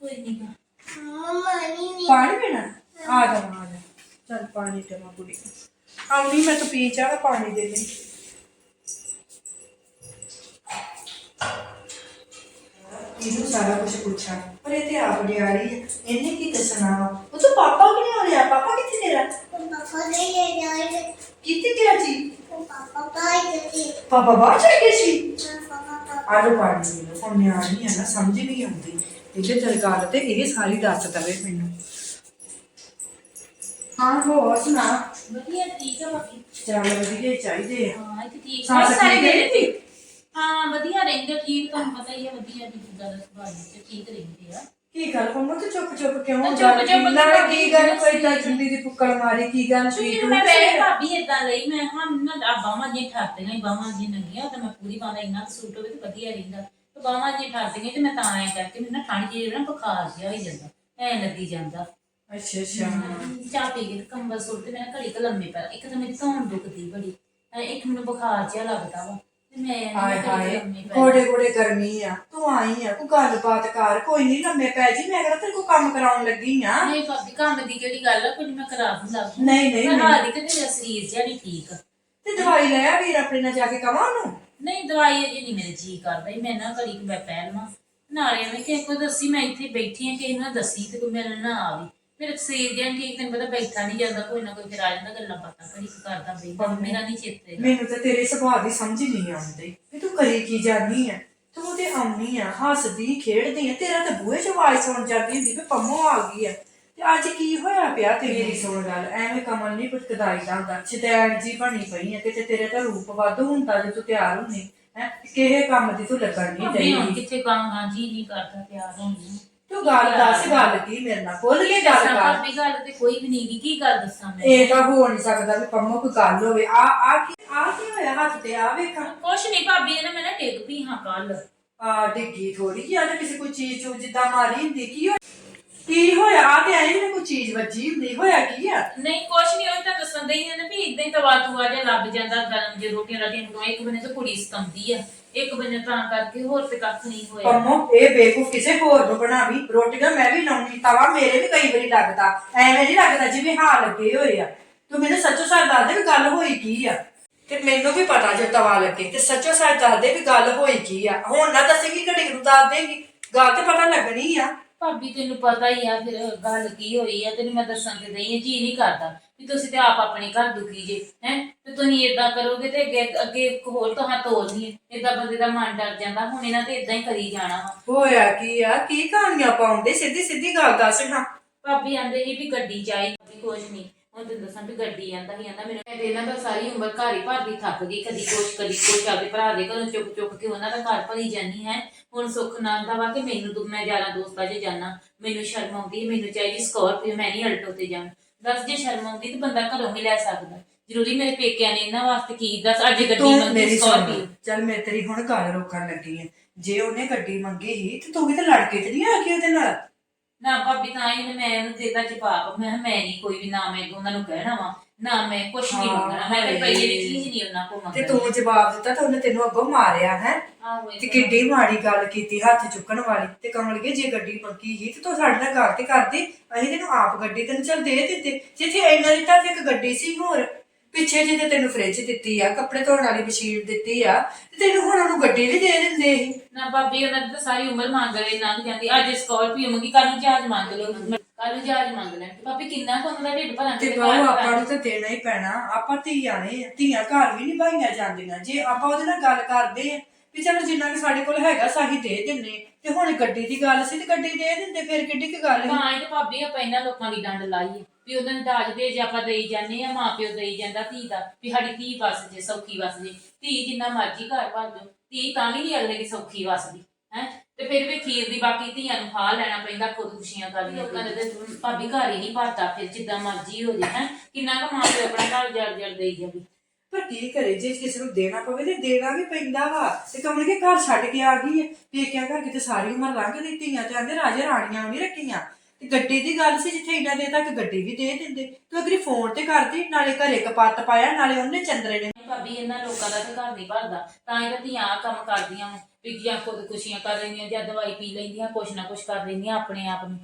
ਕੋਈ ਨਹੀਂ ਪਾਣੀ ਪੀਣਾ ਆ ਜਾ ਆ ਜਾ। ਚੱਲ ਪਾਣੀ ਤੇ ਮਾ ਕੁੜੀ ਆਉਣੀ ਮੈਂ ਤਾਂ ਪੀ ਚਾਹ ਪਾਣੀ ਦੇ ਦੇ ਇਹਨੂੰ ਸਾਰਾ ਕੁਝ ਪੁੱਛਾਂ। ਪਰ ਇਹ ਤੇ ਆਪ ਡਿਆੜੀ ਹੈ। ਇਹਨੇ ਕੀ ਦੱਸਣਾ ਵਾ? ਉਹ ਤਾਂ ਪਾਪਾ ਕਿ ਨਹੀਂ ਹੋ ਰਿਹਾ। ਪਾਪਾ ਕਿੱਥੇ ਤੇਰਾ? ਕਿੱਥੇ ਗਿਆ ਜੀ ਪਾਪਾ ਬਾਹਰ ਚਲੇ ਗਏ ਸੀ ਆਲੂ ਪਾਣੀ ਦੇ ਲਓ ਹੁਣ ਨਿਆਣੀ ਆ ਨਾ ਸਮਝ ਨਹੀਂ ਆਉਂਦੀ ਇਹਦੇ ਚਲ ਤੇ ਇਹ ਸਾਰੀ ਦੱਸ ਦਵੇ ਮੈਨੂੰ ਹਾਂ ਹੋ ਸੁਣਾ ਵਧੀਆ ਠੀਕ ਆ ਬਾਕੀ ਚੱਲ ਵਧੀਆ ਚਾਹੀਦੇ ਆ ਹਾਂ ਇੱਥੇ ਠੀਕ ਸੱਸ ਸਾਰੇ ਮੇਰੇ ਤੇ ਹਾਂ ਵਧੀਆ ਰਹਿੰਦੇ ਠੀਕ ਤੁਹਾਨੂੰ ਪਤਾ ਹੀ ਹੈ ਵਧੀਆ ਦੀ ਗੱਲ ਸੁਭਾਅ ਤੇ ਠੀਕ ਰਹਿੰਦੇ ਆ ਕੀ ਗੱਲ? ਪੰਮਾ ਤੂੰ ਚੁੱਪ ਚੁੱਪ ਕਿਉਂ ਚੁੱਪ ਗੱਲ ਚੁੱਪ ਕੀ ਨਾਲ ਕੀ ਗੱਲ? ਕੋਈ ਤਾਂ ਚੁੰਡੀ ਦੀ ਪੁੱਕਲ ਮਾਰੀ ਕੀ ਗੱਲ ਕੀ ਨੂੰ ਮੈਂ ਵੇਖ ਭਾਬੀ ਇਦਾਂ ਲਈ ਮੈਂ ਹਾਂ ਨਾ ਆ ਬਾਹਾਂ ਜੀ ਠਾਰਦੀਆਂ ਹੀ ਬਾਹਾਂ ਜੀ ਨੰਗੀਆਂ ਤਾਂ ਮੈਂ ਪੂਰੀ ਬਾਹਾਂ ਦਾ ਇੰਨਾ ਕੁ ਸੂਟ ਹੋਵੇ ਤੇ ਵਧੀਆ ਰਹਿੰਦਾ। ਤੇ ਬਾਹਾਂ ਜੀ ਠਾਰਦੀਆਂ ਤੇ ਮੈਂ ਤਾਂ ਐ ਕਰਕੇ ਮੈਨੂੰ ਨਾ ਠੰਡ ਜੀ ਨਾ ਬੁਖਾਰ ਜਿਹਾ ਹੋ ਜਾਂਦਾ ਐ ਲੱਗੀ ਜਾਂਦਾ। ਅੱਛਾ ਅੱਛਾ। ਚਾਹ ਪੀ ਕੇ ਤੇ ਕੰਬਲ ਸੁੱਟ ਤੇ ਮੈਂ ਘੜੀ ਕ ਲੰਮੇ ਪੈ ਇੱਕ ਤਾਂ ਮੇਰੀ ਧੌਣ ਦੁਖਦੀ ਬੜੀ ਐ ਇੱਕ ਮੈਨੂੰ ਬੁਖਾਰ ਜਿਹਾ ਲੱਗਦਾ ਵਾ। ਮੈਂ ਹਾਏ ਹਾਏ ਕੋੜੇ ਕੋੜੇ ਗਰਮੀ ਆ ਤੂੰ ਆਈ ਆ ਕੋਈ ਗੱਲਬਾਤ ਕਰ ਕੋਈ ਨਹੀਂ ਲੰਮੇ ਪੈ ਜੀ ਮੈਂ ਕਿਹੜਾ ਤੇਰੇ ਕੋ ਕੰਮ ਕਰਾਉਣ ਲੱਗੀ ਆ? ਨਹੀਂ ਭਾਬੀ ਕੰਮ ਦੀ ਕਿਹੜੀ ਗੱਲ ਆ ਕੁਝ ਮੈਂ ਕਰਾ ਦੂੰਗਾ ਨਹੀਂ ਨਹੀਂ ਪਰ ਨਹੀਂ। ਹਾਲੀ ਤੇ ਮੇਰਾ ਸਰੀਰ ਜਿਹਾ ਨਹੀਂ ਠੀਕ। ਤੇ ਦਵਾਈ ਲੈ ਆ ਵੀਰ ਆਪਣੇ ਨਾਲ ਜਾ ਕੇ ਕਵਾਂ ਉਹਨੂੰ? ਨਹੀਂ ਦਵਾਈ ਅਜੇ ਨਹੀਂ ਮੇਰੇ ਜੀ ਕਰਦਾ। ਮੈਂ ਨਾ ਘੜੀ ਕੁ ਮੈਂ ਪੈ ਲਵਾਂ ਨਾਲੇ ਮੈਂ ਕੋ ਦੱਸੀ ਮੈਂ ਇੱਥੇ ਬੈਠੀ ਆ ਕਿ ਇਹਨਾਂ ਦੱਸੀ ਤੇ ਕੋਈ ਮੇਰੇ ਨਾ ਆਵੇ ਮੇਰੇ ਸਰੀਰ ਜਿਹਾ ਠੀਕ ਤੈਨੂੰ ਪਤਾ ਬੈਠਾ ਨਹੀਂ ਜਾਂਦਾ ਕੋਈ ਨਾ ਕੋਈ ਫਿਰ ਆ ਜਾਂਦਾ ਗੱਲਾਂ ਬਾਤਾਂ ਘੜੀ ਕੁ ਕਰਦਾ ਬੈਠਾ ਮੇਰਾ ਨਹੀਂ ਚੇਤੇ ਮੈਨੂੰ ਤਾਂ ਤੇਰੇ ਸੁਭਾਅ ਦੀ ਸਮਝ ਹੀ ਨਹੀਂ ਆਉਂਦੀ ਵੀ ਤੂੰ ਕਰੀ ਕੀ ਜਾਨੀ ਆ। ਤੂੰ ਤੇ ਆਉਣੀ ਆ ਹੱਸਦੀ ਖੇਡਦੀ ਆ ਤੇਰਾ ਤਾਂ ਬੂਹੇ ਚ ਆਵਾਜ਼ ਸੁਣ ਜਾਂਦੀ ਹੁੰਦੀ ਵੀ ਪੰਮੋ ਆ ਗਈ ਆ। ਤੇ ਅੱਜ ਕੀ ਹੋਇਆ ਪਿਆ ਤੇ ਮੇਰੀ ਸੁਣ ਗੱਲ ਐਵੇਂ ਕਮਲ ਨਹੀਂ ਕੁਝ ਕਦਾਈ ਦਾ ਹੁੰਦਾ ਚਿਤੈਣ ਜੀ ਬਣੀ ਪਈ ਆ ਕਿਤੇ ਤੇਰੇ ਤਾਂ ਰੂਪ ਵਾਧੂ ਹੁੰਦਾ ਜੇ ਤੂੰ ਤਿਆਰ ਹੁੰਨੀ ਹੈ? ਕਿਹੇ ਕੰਮ ਦੀ ਤੂੰ ਲੱਗਣ ਨਹੀਂ ਚਾਹੀਦੀ ਕਿੱਥੇ ਕਾਂਗਾ ਜੀ ਨਹੀਂ ਕਰਦਾ ਪਿਆਰ ਹੋਣ ਨੂੰ ਤੂੰ ਗੱਲ ਦੱਸ ਗੱਲ ਕੀ ਮੇਰੇ ਨਾਲ? ਖੁੱਲ ਕੇ ਗੱਲ ਕਰ। ਭਾਬੀ ਗੱਲ ਤੇ ਕੋਈ ਵੀ ਨਹੀਂ ਗੀ ਕੀ ਗੱਲ ਦੱਸਾਂ ਮੈਂ? ਇਹ ਤਾਂ ਹੋ ਨਹੀਂ ਸਕਦਾ ਵੀ ਪੰਮੋ ਕੋਈ ਗੱਲ ਹੋਵੇ। ਆ ਆ ਕੀ ਆ ਕੀ ਹੋਇਆ ਹੱਥ ਤੇ? ਆ ਵੇਖਾਂ। ਕੁਛ ਨਹੀਂ ਭਾਬੀ ਇਹਨੇ ਮੈਂ ਨਾ ਡਿੱਗ ਪਈ ਹਾਂ ਕੱਲ ਆ ਡਿੱਗੀ ਥੋੜੀ ਜਿਹੀ ਆ ਤੇ ਕਿਸੇ ਕੋਈ ਚੀਜ਼ ਚੂ ਜਿੱਦਾਂ ਮਾਰੀ ਹੁੰਦੀ ਕੀ ਹੋਇਆ? ਕੀ ਹੋਇਆ? ਆ ਤੇ ਐਂ ਮੈਨੂੰ ਕੋਈ ਚੀਜ਼ ਵੱਜੀ ਹੁੰਦੀ ਹੋਇਆ ਕੀ ਆ? ਨਹੀਂ ਕੁਛ ਨਹੀਂ ਉਹ ਤਾਂ ਦੱਸਣ ਦੇ ਹੀ ਨੇ ਵੀ ਇਦਾਂ ਹੀ ਤਵਾ ਤੂਆ ਜਿਹਾ ਲੱਗ ਜਾਂਦਾ ਗਰਮ ਜੇ ਰੋਟੀਆਂ ਰਾਟੀਆਂ ਨੂੰ ਇੱਕ ਬੰਨੇ ਤਾਂ ਕੁੜੀ ਸਤੰਦੀ ਆ। ਇੱਕ ਬੰਨੇ ਤਾਂ ਕਰਕੇ ਹੋਰ ਤੇ ਕੱਖ ਨਹੀਂ ਹੋਇਆ। ਪੰਮੋ, ਇਹ ਬੇਕੂਫ ਕਿਸੇ ਹੋਰ ਨੂੰ ਬਣਾਵੀ। ਰੋਟੀਆਂ ਮੈਂ ਵੀ ਲਾਉਣੀ, ਤਵਾ ਮੇਰੇ ਵੀ ਕਈ ਵਾਰੀ ਲੱਗਦਾ। ਐਵੇਂ ਨਹੀਂ ਲੱਗਦਾ ਜਿਵੇਂ ਹਾਂ ਲੱਗੇ ਹੋਏ ਆ। ਤੂੰ ਮੈਨੂੰ ਸੱਚੋ ਸੱਚ ਦੱਸ ਦੇ ਵੀ ਗੱਲ ਹੋਈ ਕੀ ਆ। ਤੇ ਮੈਨੂੰ ਵੀ ਪਤਾ ਜੇ ਤਵਾ ਲੱਗੇ, ਤੇ ਸੱਚੋ ਸੱਚ ਦੱਸ ਦੇ ਵੀ ਗੱਲ ਹੋਈ ਕੀ ਆ। ਹੁਣ ਨਾ ਦੱਸੇਗੀ ਘੜੀ ਨੂੰ ਦੱਸ ਦੇਗੀ। ਗੱਲ ਤੇ ਪਤਾ ਲੱਗਣੀ ਆ। ਭਾਬੀ ਤੈਨੂੰ ਪਤਾ ਹੀ ਆ ਫਿਰ ਗੱਲ ਕੀ ਹੋਈ ਆ ਤੈਨੂੰ ਮੈਂ ਦੱਸਾਂ ਤੇ ਨਹੀਂ ਜੀ ਨਹੀਂ ਕਰਦਾ ਵੀ ਤੁਸੀਂ ਤੇ ਆਪ ਆਪਣੇ ਘਰ ਦੁਖੀ ਜੇ ਹੈ? ਤੇ ਤੁਸੀਂ ਇਦਾਂ ਕਰੋਗੇ ਤੇ ਅੱਗੇ ਅੱਗੇ ਇੱਕ ਹੋਰ ਤੁਹਾਂ ਤੋਲਨੀ ਹੈ ਇਦਾਂ ਬੰਦੇ ਦਾ ਮਨ ਡਰ ਜਾਂਦਾ ਹੁਣ ਇਹਨਾਂ ਤੇ ਇਦਾਂ ਹੀ ਕਰੀ ਜਾਣਾ ਵਾ। ਹੋਇਆ ਕੀ ਆ? ਕੀ ਕਹਾਣੀਆਂ ਪਾਉਂਦੇ? ਸਿੱਧੀ ਸਿੱਧੀ ਗੱਲ ਦੱਸ ਹਾਂ ਭਾਬੀ ਆਂਦੇ ਸੀ ਵੀ ਗੱਡੀ ਚਾਹੀਦੀ ਕੁਝ ਨਹੀਂ ਹੁਣ ਤੈਨੂੰ ਦੱਸਾਂ ਵੀ ਗੱਡੀ ਆਂਦਾ ਹੀ ਆਂਦਾ ਮੈਨੂੰ ਤੇ ਇਹਨਾਂ ਦਾ ਸਾਰੀ ਉਮਰ ਘਰ ਹੀ ਭਰਦੀ ਥੱਕ ਗਈ ਕਦੀ ਕੁਛ ਕਦੀ ਕੁਛ ਆਪਦੇ ਭਰਾ ਦੇ ਘਰੋਂ ਚੁੱਕ ਚੁੱਕ ਕੇ ਉਹਨਾਂ ਦਾ ਘਰ ਭਰੀ ਜਾਨੀ ਹੈ? ਹੁਣ ਸੁੱਖ ਨਾਲ ਦਾ ਵਾ ਕਿ ਮੈਨੂੰ ਤੂੰ ਮੈਂ ਯਾਰਾਂ ਦੋਸਤਾਂ 'ਚ ਜਾਣਾ ਮੈਨੂੰ ਸ਼ਰਮ ਆਉਂਦੀ ਮੈਨੂੰ ਚਾਹੀਦੀ ਸਕੋਰਪੀਓ ਮੈਂ ਨਹੀਂ ਅਲਟੋ ਤੇ ਜਾਣਾ। ਦੱਸ ਜੇ ਸ਼ਰਮ ਆਉਂਦੀ ਤੇ ਬੰਦਾ ਘਰੋਂ ਹੀ ਲੈ ਸਕਦਾ। ਜ਼ਰੂਰੀ ਮੇਰੇ ਪੇਕਿਆਂ ਨੇ ਇਹਨਾਂ ਵਾਸਤੇ ਕੀ ਦੱਸ ਅੱਜ ਗੱਡੀ ਤੂੰ ਮੰਗੀ ਮੇਰੀ ਸੁਣ ਸਕੋਰਪੀਓ ਚੱਲ ਮੈਂ ਤੇਰੀ ਹੁਣ ਗੱਲ ਰੋਕਣ ਲੱਗੀ ਆ ਜੇ ਉਹਨੇ ਗੱਡੀ ਮੰਗੀ ਸੀ ਤੇ ਤੂੰ ਵੀ ਤਾਂ ਲੜ ਕੇ ਤੇ ਨਹੀਂ ਆ ਗਈ ਉਹਦੇ ਨਾਲ। ਨਾ ਭਾਬੀ ਤਾਂ ਹੀ ਮੈਂ ਉਹਨੂੰ ਦੇਤਾ ਜਵਾਬ। ਮੈਂ ਕਿਹਾ ਮੈਂ ਨਹੀਂ ਕੋਈ ਵੀ ਨਾ ਮੈਂ ਉਹਨਾਂ ਨੂੰ ਕਹਿਣਾ ਵਾ। ਨਾ ਮੈਂ ਕੁਛ ਨਹੀਂ ਹਾਂ, ਮੰਗਣਾ। ਮੈਂ ਤੇ ਹਾਏ। ਚੀਜ਼ ਨਹੀਂ ਉਹਨਾਂ ਕੋਲ ਤੇ ਮੰਗਣੀ। ਤੂੰ ਜਵਾਬ ਦਿੱਤਾ ਤਾਂ ਉਹਨੇ ਤੈਨੂੰ ਅੱਗੋਂ ਮਾਰਿਆ ਹੈ? ਆਹੋ ਇਹ ਤੇ ਕਿੱਡੀ ਮਾੜੀ ਗੱਲ ਕੀਤੀ ਹੱਥ ਚੁੱਕਣ ਵਾਲੀ। ਤੇ ਕਮਲਗੇ ਜੇ ਗੱਡੀ ਮੰਗੀ ਸੀ ਤੇ ਤੂੰ ਸਾਡੇ ਨਾਲ ਗੱਲ ਤੇ ਕਰਦੀ। ਅਸੀਂ ਤੈਨੂੰ ਆਪ ਗੱਡੀ ਤੈਨੂੰ ਚੱਲ ਦੇ ਦਿੱਤੇ। ਜਿੱਥੇ ਇੰਨਾ ਦਿੱਤਾ ਤੇ ਇੱਕ ਗੱਡੀ ਸੀ ਹੋਰ ਪਿੱਛੇ ਜਿਹੇ ਤੇ ਤੈਨੂੰ ਫ੍ਰਿਜ ਦਿੱਤੀ ਆ ਕੱਪੜੇ ਧੋਣ ਵਾਲੀ ਮਸ਼ੀਨ ਦਿੱਤੀ ਆ ਤੇ ਤੈਨੂੰ ਹੁਣ ਉਹਨੂੰ ਗੱਡੀ ਵੀ ਦੇ ਦਿੰਦੇ ਸੀ। ਨਾ ਭਾਬੀ ਉਹਨਾਂ ਦੀ ਤਾਂ ਸਾਰੀ ਉਮਰ ਮੰਗ ਰਹੇ ਲੰਘ ਜਾਂਦੀ। ਅੱਜ ਸਕਾਰਪੀਓ ਮੰਗੀ ਕੱਲ ਨੂੰ ਜਹਾਜ਼ ਮੰਗ ਲਓ। ਕੱਲ ਨੂੰ ਮੰਗ ਲੈਣ ਤੇ ਭਾਬੀ ਕਿੰਨਾ ਕੁ ਉਹਨਾਂ ਦਾ ਢਿੱਡ ਭਰਾਂ ਤੇ ਬਾਹੂ ਆਪਾਂ ਨੂੰ ਤਾਂ ਦੇਣਾ ਹੀ ਪੈਣਾ। ਆਪਾਂ ਧੀਆਂ ਨੇ ਧੀਆਂ ਘਰ ਵੀ ਨਹੀਂ ਭਾਈਆਂ ਜਾਂਦੀਆਂ। ਜੇ ਆਪਾਂ ਉਹਦੇ ਨਾਲ ਗੱਲ ਕਰਦੇ ਆ ਵੀ ਚਲੋ ਜਿੰਨਾ ਕਿ ਸਾਡੇ ਕੋਲ ਹੈਗਾ ਸਾਹੀ ਦੇ ਦਿੰਨੇ। ਤੇ ਹੁਣ ਗੱਡੀ ਦੀ ਗੱਲ ਸੀ ਤੇ ਗੱਡੀ ਦੇ ਦਿੰਦੇ ਫਿਰ ਕਿੱਡੀ ਕੁ ਗੱਲ ਸੀ? ਤਾਂ ਇਹ ਭਾਬੀ ਆਪਾਂ ਇਹਨਾਂ ਲੋਕਾਂ ਦੀ ਡੰਡ ਲਾਈਏ। ਵੀ ਉਹਨਾਂ ਨੇ ਦਾਜ ਦੇ ਜੇ ਆਪਾਂ ਦੇਈ ਜਾਂਦੇ ਆ ਮਾਂ ਪਿਓ ਦੇਈ ਜਾਂਦਾ ਧੀ ਦਾ ਵੀ ਸਾਡੀ ਧੀ ਵਸ ਜੇ ਸੌਖੀ ਵਸ ਜੇ। ਧੀ ਜਿੰਨਾ ਮਰਜ਼ੀ ਘਰ ਭਰ ਧੀ ਤਾਂ ਵੀ ਨਹੀਂ ਅਗਲੇ ਦੀ ਸੌਖੀ ਵਸਦੀ ਹੈ? ਤੇ ਫਿਰ ਵੀ ਖੀਰ ਦੀ ਬਾਕੀ ਧੀਆਂ ਨੂੰ ਖਾ ਲੈਣਾ ਪੈਂਦਾ ਖੁਦ ਖੁਸ਼ੀਆਂ ਕਰਨੀਆਂ ਲੋਕਾਂ ਦੇ ਤੇ ਭਾਬੀ ਘਰ ਹੀ ਨਹੀਂ ਭਰਦਾ ਫਿਰ ਜਿੱਦਾਂ ਮਰਜ਼ੀ ਹੋ ਜੇ ਹੈ। ਕਿੰਨਾ ਕੁ ਮਾਂ ਪਿਓ ਆਪਣਾ ਘਰ ਜੜ ਜੜ ਦੇਈ ਜਾਵੇ। ਪਰ ਕੀ ਕਰੇ ਜੇ ਕਿਸੇ ਨੂੰ ਦੇਣਾ ਪਵੇ ਤੇ ਦੇਣਾ ਵੀ ਪੈਂਦਾ ਵਾ। ਤੇ ਕਮਲ ਕੇ ਘਰ ਛੱਡ ਕੇ ਆ ਗਈ ਹੈ। ਪੇਕਿਆਂ ਘਰ ਕਿਤੇ ਸਾਰੀ ਉਮਰ ਲੰਘ ਗਈ ਧੀਆਂ ਤੇ ਆਂਦੇ ਰਾਜੇ ਰਾਣੀਆਂ ਨਹੀਂ ਰੱਖੀਆਂ। ਤੇ ਗੱਡੀ ਦੀ ਗੱਲ ਸੀ ਜਿੱਥੇ ਇੰਨਾ ਦੇ ਤੱਕ ਗੱਡੀ ਵੀ ਦੇ ਦਿੰਦੇ। ਤੂੰ ਅਗਰੀ ਫੋਨ ਤੇ ਕਰਦੀ ਨਾਲੇ ਘਰੇ ਕਪੱਤ ਪਾਇਆ ਨਾਲੇ ਉਹਨੇ ਚੰਦਰੇ ਨੇ। ਭਾਬੀ ਇਹਨਾਂ ਲੋਕਾਂ ਦਾ ਤਾਂ ਘਰ ਨਹੀਂ ਭਰਦਾ। ਤਾਂ ਇਹ ਤਾਂ ਧੀਆਂ ਆਹ ਕੰਮ ਕਰਦੀਆਂ ਵਾਂ, ਵੀ ਜਾਂ ਖੁਦ ਖੁਸ਼ੀਆਂ ਕਰ ਲੈਂਦੀਆਂ ਜਾਂ ਦਵਾਈ ਪੀ ਲੈਂਦੀਆਂ ਕੁਛ ਨਾ ਕੁਛ ਕਰ ਲੈਂਦੀਆਂ ਆਪਣੇ ਆਪ ਨੂੰ।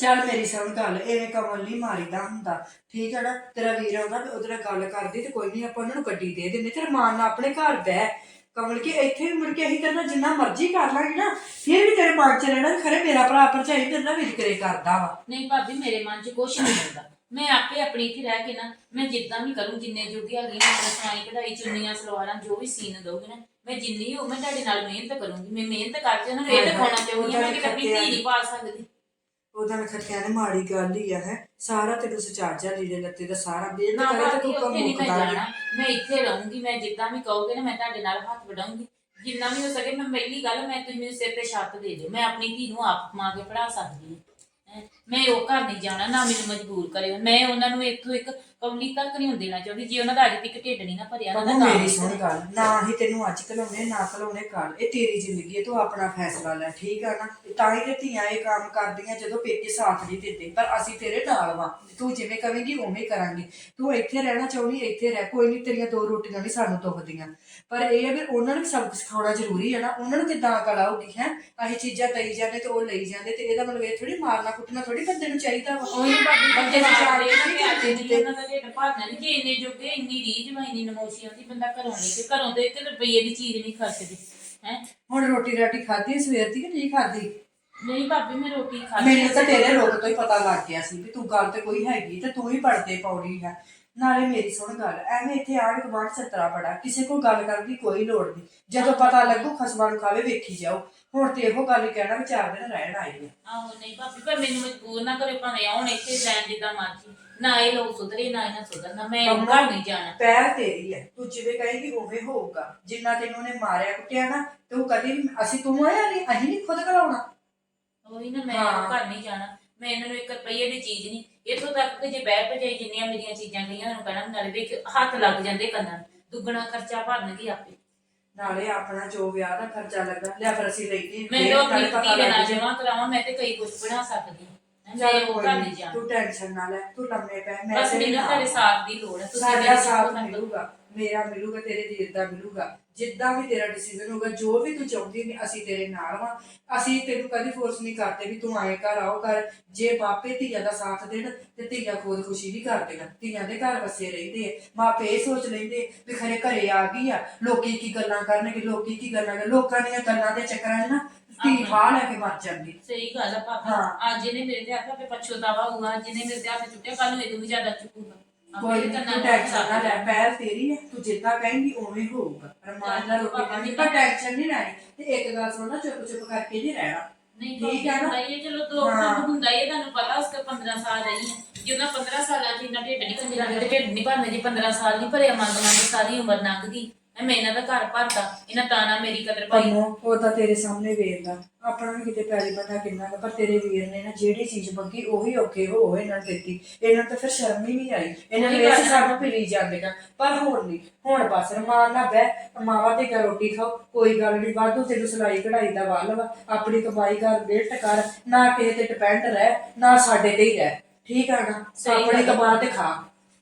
ਚੱਲ ਮੇਰੀ ਸੁਣ ਗੱਲ ਐਵੇਂ ਕਮਲ ਨਹੀਂ ਮਾਰੀਦਾ ਹੁੰਦਾ। ਠੀਕ ਹੈ ਨਾ? ਤੇਰਾ ਵੀਰ ਆਉਂਦਾ ਵੀ ਉਹਦੇ ਨਾਲ ਗੱਲ ਕਰਦੀ ਤੇ ਕੋਈ ਨਹੀਂ ਆਪਾਂ ਉਹਨਾਂ ਨੂੰ ਗੱਡੀ ਦੇ ਦਿੰਦੇ। ਤੇ ਰਮਾਨ ਨਾਲ ਆਪਣੇ ਘਰ ਬਹਿ। ਕਮਲ ਕੇ ਇੱਥੇ ਵੀ ਮੁੜ ਕੇ ਅਸੀਂ ਤੇਰੇ ਨਾਲ ਜਿੰਨਾ ਮਰਜ਼ੀ ਕਰ ਲਾਂਗੇ ਨਾ ਫਿਰ ਵੀ ਤੇਰੇ ਮਨ ਚ ਰਹਿਣਾ ਵੀ ਖਰੇ ਮੇਰਾ ਭਰਾ ਭਰਜਾਈ ਤੇਰੇ ਨਾਲ ਵਿਤਕਰੇ ਕਰਦਾ ਵਾ। ਨਹੀਂ ਭਾਬੀ ਮੇਰੇ ਮਨ 'ਚ ਕੁਛ ਨਹੀਂ ਹੁੰਦਾ। ਮੈਂ ਆਪੇ ਆਪਣੀ ਇੱਥੇ ਰਹਿ ਕੇ ਨਾ ਮੈਂ ਜਿੱਦਾਂ ਵੀ ਕਰੂੰ ਜਿੰਨੇ ਜੋਗੀ ਹੈਗੀ ਮੈਂ ਆਪਣੀ ਕਢਾਈ ਚੁੰਨੀਆਂ ਸਲਵਾਰਾਂ ਜੋ ਵੀ ਸੀਨ ਦਊਗੀ ਨਾ ਮੈਂ ਜਿੰਨੀ ਹੋ ਮੈਂ ਤੁਹਾਡੇ ਨਾਲ ਮਿਹਨਤ ਕਰੂੰਗੀ ਮੈਂ ਮਿਹਨਤ ਕਰਕੇ ਉਹਨਾਂ ਨੂੰ ਇਹ ਦਿਖਾਉਣਾ ਚਾਹੁੰਦੀ ਹਾਂ ਮੈਂ ਕਿ ਆਪਣੀ ਧੀ ਨਹੀਂ ਪਾ ਸਕਦੀ। ਉਹਦਾ ਮੈਂ ਖੱਤਿਆਂ ਨੇ ਮਾੜੀ ਗੱਲ ਹੀ ਆ ਹੈ। ਸਾਰਾ ਤੈਨੂੰ ਸਚਾਜਾ ਲੀੜੇ ਲੱਤੇ ਦਾ ਸਾਰਾ ਬੇਲ ਨਾ ਕਰੇ ਤੇ ਤੂੰ ਕੰਮ ਮੈਂ ਮੁੱਕਦਾ ਮੈਂ ਇੱਥੇ ਰਹੂੰਗੀ ਮੈਂ ਜਿੱਦਾਂ ਵੀ ਕਹੋਗੇ ਨਾ ਮੈਂ ਤੁਹਾਡੇ ਨਾਲ ਹੱਥ ਵਡਾਉਂਗੀ। ਜਿੰਨਾ ਵੀ ਹੋ ਸਕੇ ਮੈਂ ਪਹਿਲੀ ਗੱਲ ਮੈਂ ਤੁਸੀਂ ਮੈਨੂੰ ਸਿਰ ਤੇ ਛੱਤ ਦੇ ਦਿਓ। ਮੈਂ ਆਪਣੀ ਧੀ ਨੂੰ ਆਪ ਕਮਾ ਕੇ ਪੜਾ ਸਕਦੀ ਹਾਂ ਹੈਂ। ਮੈਂ ਉਹ ਘਰ ਨਹੀਂ ਜਾਣਾ ਨਾ ਮੈਨੂੰ ਮਜਬੂਰ ਕਰਿਓ। ਮੈਂ ਉਹਨਾਂ ਨੂੰ ਇੱਥੋਂ ਇੱਕ ਕਮਲੀ ਤੱਕ ਨਹੀਂ ਦੇਣਾ ਚਾਹੁੰਦੀ ਜੇ ਉਹਨਾਂ ਦਾ ਅੱਜ ਤੱਕ ਢਿੱਡ ਨਹੀਂ ਨਾ ਭਰਿਆ ਉਹਨਾਂ ਦਾ ਬਾਬੂ ਮੇਰੀ ਸੁਣ ਗੱਲ ਨਾ ਹੀ ਤੈਨੂੰ ਅੱਜ ਘਲਾਉਣੇ ਨਾ ਘਲਾਉਣੇ ਕਰ ਇਹ ਤੇਰੀ ਜ਼ਿੰਦਗੀ ਹੈ ਤੂੰ ਆਪਣਾ ਫੈਸਲਾ ਲੈ ਠੀਕ ਆ ਨਾ? ਤਾਂ ਹੀ ਤੇ ਧੀਆਂ ਇਹ ਕੰਮ ਕਰਦੀਆਂ ਜਦੋਂ ਪੇਕੇ ਸਾਥ ਨਹੀਂ ਦਿੰਦੇ। ਪਰ ਅਸੀਂ ਤੇਰੇ ਨਾਲ ਵਾਂ। ਤੂੰ ਜਿਵੇਂ ਕਵੇਂਗੀ ਉਵੇਂ ਕਰਾਂਗੇ। ਤੂੰ ਇੱਥੇ ਰਹਿਣਾ ਚਾਹੁੰਦੀ ਇੱਥੇ ਰਹਿ। ਕੋਈ ਨਹੀਂ ਤੇਰੀਆਂ ਦੋ ਰੋਟੀਆਂ ਨਹੀਂ ਸਾਨੂੰ ਦੁਖਦੀਆਂ ਪਰ ਇਹ ਹੈ ਵੀ ਉਹਨਾਂ ਨੂੰ ਸਬਕ ਸਿਖਾਉਣਾ ਜ਼ਰੂਰੀ ਹੈ ਨਾ। ਉਹਨਾਂ ਨੂੰ ਕਿੱਦਾਂ ਅਕਲ ਆਊਗੀ ਹੈ? ਅਸੀਂ ਚੀਜ਼ਾਂ ਦਈ ਜਾਂਦੇ ਤੇ ਉਹ ਲਈ ਜਾਂਦੇ ਤੇ ਇਹਦਾ ਮਤਲਬ ਇਹ ਥੋੜੀ ਮਾਰਨਾ ਕੁੱਟਣਾ ਥੋੜੀ ਬੰਦੇ ਨੂੰ ਚਾਹੀਦਾ ਵਾ। ਉਹੀ ਭਾਬੀ ਬੰਦੇ ਨੂੰ ਨੂੰ ਕੇ ਨਾ ਅੱਜ ਕਰਦੇ ਨਹੀਂ ਉਹਨਾਂ ਦਾ ਢਿੱਡ ਭਰਨਾ ਨਹੀਂ ਜੇ ਇੰਨੇ ਜੋਗੇ ਇੰਨੀ ਰੀਝ ਵਾ ਇੰਨੀ ਨਮੋਸ਼ੀ ਆਉਂਦੀ ਬੰਦਾ ਘਰੋਂ ਨਹੀਂ ਤੇ ਘਰੋਂ ਤੇ ਇੱਕ ਰੁਪਈਏ ਦੀ ਚੀਜ਼ ਨਹੀਂ ਖਰਚਦੀ ਹੈ? ਹੁਣ ਰੋਟੀ ਰਾਟੀ ਖਾਧੀ ਸਵੇਰ ਦੀ ਕਿ ਨਹੀਂ ਖਾਧੀ? ਨਹੀਂ ਭਾਬੀ ਮੈਂ ਰੋਟੀ ਖਾ ਮੈਨੂੰ ਤਾਂ ਤੇਰੇ ਰੋਗ ਤੋਂ ਹੀ ਪਤਾ ਲੱਗ ਗਿਆ ਸੀ ਵੀ ਤੂੰ ਗੱਲ ਤੇ ਕੋਈ ਹੈਗੀ ਤੇ ਤੂੰ ਹੀ ਪੜਦੇ ਪੌੜੀ ਹੈ ਨਾਲੇ ਮੇਰੀ ਸੁਣ ਗੱਲ ਐਵੇਂ ਇੱਥੇ ਆਣ ਕਮਾਂਡ ਸੱਤਰਾ ਬੜਾ ਕਿਸੇ ਕੋਲ ਗੱਲ ਕਰਨ ਦੀ ਕੋਈ ਲੋੜ ਨਹੀਂ। ਜਦੋਂ ਪਤਾ ਲੱਗੂ ਖਸਮਾਂ ਨੂੰ ਖਾਵੇ ਵੇਖੀ ਜਾਓ। ਹੁਣ ਤੇ ਇਹੋ ਗੱਲ ਹੀ ਕਹਿਣਾ ਵੀ ਚਾਰ ਦਿਨ ਰਹਿਣ ਆਏ ਨੇ ਆਹੋ ਨਹੀਂ ਭਾਬੀ ਪਰ ਮੈਨੂੰ ਮਜਬੂਰ ਨਾ ਕਰੇ ਭਾਵੇਂ ਆਉਣ ਇੱਥੇ ਲੈਣ ਜਿੱਦਾਂ ਮਰਜ਼ੀ। ਨਾ ਇਹ ਲੋਕ ਸੁਧਰੇ ਨਾ ਇਹਨਾਂ ਸੁਧਰਨਾ। ਮੈਂ ਉਹ ਘਰ ਨਹੀਂ ਜਾਣਾ। ਪੈਰ ਤੇਰੀ ਹੈ ਤੂੰ ਜਿਵੇਂ ਕਹੇਗੀ ਉਵੇਂ ਹੋਊਗਾ। ਜਿੰਨਾ ਤੈਨੂੰ ਨੇ ਮਾਰਿਆ ਕੁੱਟਿਆ ਨਾ ਤੇ ਉਹ ਕਦੀ ਵੀ- ਅਸੀਂ ਤੂੰ ਆਇਆ ਨਹੀਂ ਅਸੀਂ ਨਹੀਂ ਖੁਦ ਕਰਾਉਣਾ। ਉਹੀ ਨਾ ਮੈਂ ਘਰ ਨਹੀਂ ਜਾਣਾ। ਮੈਂ ਇਹਨਾਂ ਨੂੰ ਇੱਕ ਰੁਪਈਏ ਦੀ ਚੀਜ਼ ਨਹੀਂ। ਇੱਥੋਂ ਤੱਕ ਕਿ ਜੇ ਬਹਿ ਭਜਾਈ ਜਿੰਨੀਆਂ ਮੇਰੀਆਂ ਚੀਜ਼ਾਂ ਗਈਆਂ ਉਹਨਾਂ ਨੂੰ ਕਹਿਣਾ ਵੀ ਨਾਲੇ ਵੇਖ ਹੱਥ ਲੱਗ ਜਾਂਦੇ ਕੰਨਾਂ। ਦੁੱਗਣਾ ਖਰਚਾ ਭਰਨਗੀ ਆਪੇ। ਨਾਲੇ ਆਪਣਾ ਜੋ ਵਿਆਹ ਦਾ ਖਰਚਾ ਲੱਗਾ ਲਿਆ ਫਿਰ ਅਸੀਂ ਲਈਏ ਮੈਂ ਫੇਰ ਤਾਂ ਆਪਣੀ ਦੇ ਨਾਲ। ਜਮਾ ਕਰਾਵਾਂ ਮੈਂ ਤੇ ਕਈ ਕੁਝ ਬਣਾ ਸਕਦੀ ਹਾਂ ਮੈਂ ਚੱਲ ਕੋਈ ਨੀ, ਨਹੀਂ ਤੂੰ ਟੈਨਸ਼ਨ ਨਾ ਲੈ ਤੂੰ ਲੰਮੇ ਪੈ ਮੈਂ ਬਸ ਮੈਨੂੰ। ਤੁਹਾਡੇ ਸਾਥ ਦੀ ਲੋੜ ਹੈ ਸਾਡਾ ਸਾਥ ਕਰ। ਮਿਲੂਗਾ ਮੇਰਾ ਮਿਲੂਗਾ ਤੇਰੇ ਵੀਰ ਦਾ ਮਿਲੂਗਾ ਜਿੱਦਾਂ ਵੀ ਤੇਰਾ ਡਿਸੀਜਨ ਹੋਊਗਾ ਜੋ ਵੀ ਤੂੰ ਚਾਹੁੰਦੀ ਨਹੀਂ ਅਸੀਂ ਤੇਰੇ ਨਾਲ ਵਾਂ ਅਸੀਂ ਤੈਨੂੰ ਕਦੀ ਫੋਰਸ ਨਹੀਂ ਕਰਦੇ ਵੀ ਤੂੰ ਆਏ ਘਰ ਆਓ ਕਰ ਜੇ ਮਾਪੇ ਧੀਆਂ ਦਾ ਸਾਥ ਦੇਣ ਤੇ ਧੀਆਂ ਖੁਦ ਖੁਸ਼ੀ ਵੀ ਕਰਦੀਆਂ ਧੀਆਂ ਦੇ ਘਰ ਵਸੇ ਰਹਿੰਦੇ ਆ ਮਾਪੇ ਇਹ ਸੋਚ ਲੈਂਦੇ ਵੀ ਖਰੇ ਘਰੇ ਆ ਗਈ ਆ ਲੋਕੀ ਕੀ ਗੱਲਾਂ ਕਰਨਗੇ ਲੋਕੀ ਕੀ ਗੱਲਾਂ ਕਰ ਲੋਕਾਂ ਦੀਆਂ ਗੱਲਾਂ ਦੇ ਚੱਕਰਾਂ 'ਚ ਨਾ ਧੀ ਠਾ ਲੈ ਕੇ ਮਰ ਜਾਂਦੀ। ਸਹੀ ਗੱਲ ਆ ਹਾਂ। ਅੱਜ ਇਹਨੇ ਮੇਰੇ ਤੇ ਹੱਥ ਤੇ ਪਛੋਤਾਵਾ ਹੋਊਗਾ ਅੱਜ ਇਹਨੇ ਮੇਰੇ ਤੇ ਹੱਥ ਚੁੱਕਿਆ ਕੱਲ ਨੂੰ ਇਹਨੂੰ ਵੀ ਜ਼ਿਆਦਾ ਚੁੱਕੂਗਾ। ਕੋਈ ਨੀ, ਕੰਨਾਂ ਤੂੰ ਨੂੰ ਟੈਨਸ਼ਨ ਨਾ ਲੈ ਪੈਰ ਤੇਰੀ ਹੈ ਤੂੰ ਜਿੱਦਾਂ ਕਹੇਂਗੀ ਉਵੇਂ ਹੋਊਗਾ। ਰਮਾਨ ਨਾਲ ਰੋਟੀ ਖਾਣੀ ਪਰ ਟੈਨਸ਼ਨ ਨਹੀਂ ਲੈਣੀ ਤੇ ਇੱਕ ਗੱਲ ਸੁਣਨਾ ਚੁੱਪ ਚੁੱਪ ਕਰਕੇ ਨਹੀਂ ਰਹਿਣਾ। ਨਹੀਂ ਠੀਕ ਹੈ ਨਾ? ਨਾ ਇਹ ਚਲੋ ਦੋ ਹਾਂ। ਕੰਮ ਹੁੰਦਾ ਹੀ ਹੈ ਤੁਹਾਨੂੰ ਪਤਾ ਉਸ ਤੇ 15 ਸਾਲ ਰਹੀ ਹੈ ਜੇ ਉਹਨਾਂ 15 ਸਾਲਾਂ ਚ ਇੰਨਾ ਢਿੱਡ ਨਹੀਂ ਕੰਜਰਾ ਦੇ ਢਿੱਡ ਨਹੀਂ ਭਰਨੇ ਜੀ 15 ਸਾਲ ਨਹੀਂ ਭਰਿਆ ਮੰਗ ਮੰਗ ਸਾਰੀ ਉਮਰ ਲੰਘ ਗਈ ਮੈਂ ਇਹਨਾਂ ਦਾ ਘਰ ਭਰਦਾ ਇਹਨਾਂ ਤਾਨਾ ਮੇਰੀ ਕਦਰ ਪਾਈ ਪੰਨੋ ਉਹ ਤਾਂ ਤੇਰੇ ਸਾਹਮਣੇ ਵੇਖਦਾ। ਆਪਣਾ ਵੀ ਕਿਤੇ ਪੈਰੀ ਬੰਦਾ ਕਿੰਨਾ ਕੁ, ਪਰ ਤੇਰੇ ਵੀਰ ਨੇ ਨਾ ਜਿਹੜੀ ਚੀਜ਼ ਮੰਗੀ ਉਹੀ ਔਕੇ ਹੋ ਹੋ ਇਹਨਾਂ ਨੂੰ ਦਿੱਤੀ। ਇਹਨਾਂ ਨੂੰ ਤਾਂ ਫਿਰ ਸ਼ਰਮ ਹੀ ਨਹੀਂ ਆਈ। ਇਹਨਾਂ ਨੇ ਇਸ ਸਾਨੂੰ ਪਿਲੀ ਜਾਂਦੀਆਂ ਪਰ ਹੁਣ ਨਹੀਂ। ਹੁਣ ਬਸ ਰਮਾਨ ਨਾ ਬਹਿ ਮਾਵਾ ਤੇ ਘਰ ਰੋਟੀ ਖਾਓ ਕੋਈ ਗੱਲ ਨਹੀਂ। ਵਾਧੂ ਤੈਨੂੰ ਸਿਲਾਈ ਕਢਾਈ ਦਾ ਵੱਲ ਵਾ। ਆਪਣੀ ਕਮਾਈ ਕਰ ਮਿਹਨਤ ਕਰ। ਨਾ ਕਿਸੇ ਤੇ ਡਿਪੈਂਡ ਰਹਿ ਨਾ ਸਾਡੇ ਤੇ ਹੀ ਰਹਿ। ਠੀਕ ਆ ਨਾ? ਸਹੀ ਆਪਣੀ ਗੱਲ ਆ। ਕਮਾ ਤੇ ਖਾ।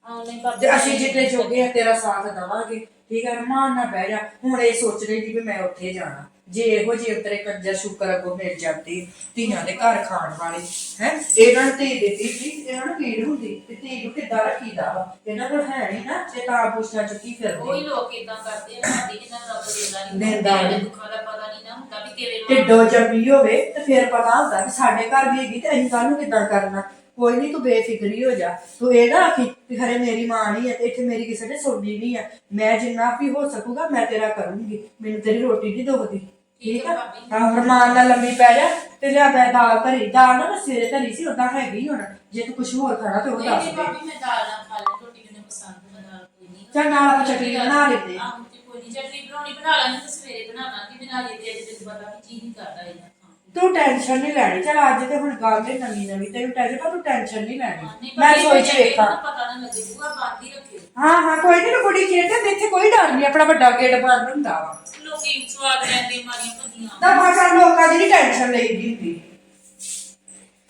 ਭਾਬੀ ਤੇ ਅਸੀਂ ਜਿੱਤੇ ਜੋਗੇ ਆ ਤੇਰਾ ਸਾਥ ਦਵਾਂਗੇ। ਠੀਕ ਹੈ ਰਮਾਨ ਨਾ ਬਹਿ ਜਾ। ਹੁਣ ਇਹ ਸੋਚ ਰਹੀ ਸੀ ਵੀ ਮੈਂ ਉੱਥੇ ਜਾਣਾ। ਜੇ ਇਹੋ ਜਿਹੇ ਤੇਰੇ ਕੰਜਰ ਸ਼ੁਕਰ ਅਗੋ ਮਿਲ ਜਾਂਦੀ ਧੀਆਂ ਦੇ ਘਰ ਖਾਣ ਵਾਲੇ ਹੈ? ਇਹਨਾਂ ਨੂੰ ਧੀ ਦਿੱਤੀ ਸੀ ਇਹਨਾਂ ਨੂੰ ਪੀੜ ਹੁੰਦੀ। ਤੇ ਧੀ ਨੂੰ ਕਿੱਦਾਂ ਰੱਖੀਦਾ ਵਾ? ਇਹਨਾਂ ਕੋਲ ਹੈ ਨਹੀਂ ਨਾ ਜੇ ਤਾਂ ਪੁੱਛਣਾ ਚੁੱਕੀ ਉਹੀ ਫਿਰਦੇ ਲੋਕ ਇਦਾਂ ਕਰਦੇ ਆ ਭਾਬੀ ਜਿਨ੍ਹਾਂ ਨੂੰ ਰੱਬ ਦੇਦਾ ਨਹੀਂ ਦਿੰਦਾ ਨੀ। ਮੇਰੇ ਦੁੱਖਾਂ ਦਾ ਪਤਾ ਨਹੀਂ ਨਾ ਹੁੰਦਾ ਵੀ ਨਾਲ ਢਿੱਡੋਂ ਜੰਮੀ ਹੋਵੇ ਤੇ ਫਿਰ ਪਤਾ ਹੁੰਦਾ ਕਿ ਸਾਡੇ ਘਰ ਵੀ ਹੈਗੀ ਤੇ ਅਸੀਂ ਕੱਲ ਨੂੰ ਕਿੱਦਾਂ ਕਰਨਾ। ਕੋਈ ਨਹੀਂ ਤੂੰ ਬੇਫਿਕਰੀ ਹੋ ਜਾ। ਤੂੰ ਇਹ ਨਾ ਆਖੀ ਕਿ ਖਰੇ ਮੇਰੀ ਮਾਂ ਨਹੀਂ ਹੈ ਤੇ ਇੱਥੇ ਮੇਰੀ ਕਿਸੇ ਨੇ ਸੁਣਨੀ ਨਹੀਂ ਹੈ। ਮੈਂ ਜਿੰਨਾ ਵੀ ਹੋ ਸਕੂਗਾ ਮੈਂ ਤੇਰਾ ਕਰੂੰਗੀ। ਮੈਨੂੰ ਤੇਰੀ ਰੋਟੀ ਨਹੀਂ ਦੋਹਦੀ ਠੀਕ ਆ? ਹਾਂ ਰਮਾਨ ਨਾਲ ਲੰਮੀ ਪੈ ਜਾ ਤੇ ਲਿਆ ਮੈਂ ਦਾਲ ਧਰੀ। ਦਾਲ ਨਾ ਮੈਂ ਸਵੇਰੇ ਧਰੀ ਸੀ ਉਦਾਂ ਹੈਗੀ ਹੁਣ। ਜੇ ਤੂੰ ਕੁਝ ਹੋਰ ਖਾਣਾ ਤੇ ਉਹ ਦੱਸ ਦੇ। ਭਾਬੀ ਮੈਂ ਦਾਲ ਨਾਲ ਖਾ ਲੈ। ਰੋਟੀ ਮੈਨੂੰ ਪਸੰਦ ਹੈ ਦਾਲ ਕੋਈ ਨਹੀਂ ਚੱਲ ਨਾਲ ਆਪਾਂ ਚਟਨੀ ਬਣਾ ਲੈਂਦੇ। ਆਹ ਤੇ ਕੋਈ ਨਹੀਂ ਚਟਨੀ ਬਣਾਉਣੀ ਬਣਾ ਲਾਂਗੇ ਤੇ ਸਵੇਰੇ ਬਣਾ ਲਾਂਗੇ। ਬਣਾ ਤੇ ਅੱਜ ਤੈਨੂੰ ਪਤਾ ਵੀ ਜੀ ਨਹੀਂ ਕਰਦਾ ਨੂੰ। ਤੂੰ ਟੈਨਸ਼ਨ ਨਹੀਂ ਲੈਣੀ। ਚਲ ਅੱਜ ਤੇ ਹੁਣ ਗੱਲ ਤੇ ਨਵੀਂ ਨਵੀਂ ਤੈਨੂੰ ਟੈਨਸ਼ਨ ਪਰ ਤੂੰ ਟੈਨਸ਼ਨ ਨਹੀਂ ਲੈਣੀ। ਨਹੀਂ ਮੈਂ ਸੋਚ ਵੇਖਾਂ। ਇਹਨੂੰ ਪਤਾ ਨਾ ਲੱਗੇ ਬੂਆ ਬੰਦ ਹੀ ਰੱਖਿਓ ਹਾਂ ਹਾਂ ਕੋਈ ਨਹੀਂ ਕੁੜੀ ਖੇਡਦੇ ਇੱਥੇ ਕੋਈ ਡਰ ਨਹੀਂ ਆਪਣਾ ਵੱਡਾ ਗੇਟ ਬੰਦ ਹੁੰਦਾ ਵਾ। ਲੋਕੀ ਸਵਾਦ ਲੈਂਦੇ ਮਾਰੀਆਂ ਭੱਜੀਆਂ ਤਾਂ ਬਾਕਾ ਲੋਕਾਂ ਦੀ ਨੀ ਟੈਨਸ਼ਨ ਲਈਦੀ ਹੁੰਦੀ।